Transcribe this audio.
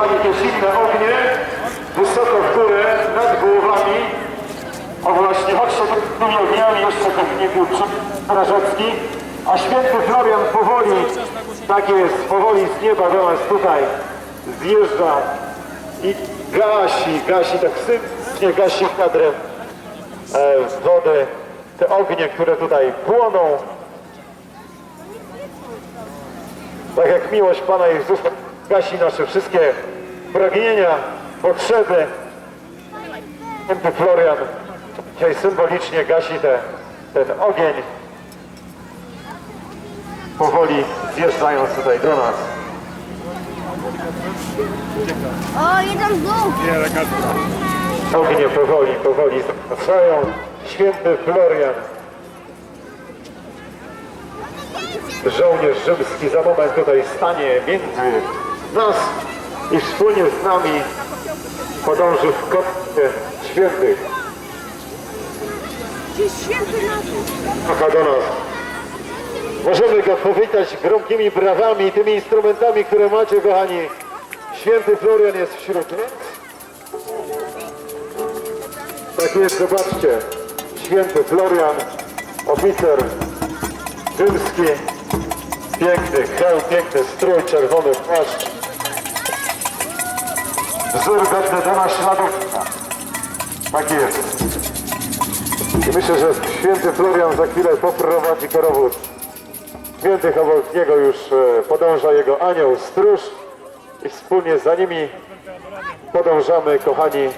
kochani, te silne ognie, wysoko w górę, nad głowami. O właśnie, chodźcie tymi ogniami, jeszcze techniku Strażecki. A święty Florian powoli, tak jest, powoli z nieba do nas tutaj zjeżdża i gasi, gasi tak sypnie, gasi kadrem e, wodę, te ognie, które tutaj płoną. Tak jak miłość Pana Jezusa gasi nasze wszystkie pragnienia, potrzeby. Święty Florian dzisiaj symbolicznie gasi te, ten ogień, powoli zjeżdżając tutaj do nas. O, jeden w dół. Ognie powoli, powoli zapraszają. Święty Florian, żołnierz rzymski za moment tutaj stanie między nas i wspólnie z nami podąży w kotce świętych. Kocha do nas. Możemy go powitać gromkimi brawami i tymi instrumentami, które macie, kochani. Święty Florian jest wśród nas. Tak jest, zobaczcie. Święty Florian, oficer rzymski. Piękny hełm, piękny strój, czerwony płaszcz żyrwet Nedema Śladowina. Tak jest. I myślę, że święty Florian za chwilę poprowadzi korowód. Świętych Obolskiego już e, podąża jego anioł stróż i wspólnie za nimi podążamy, kochani,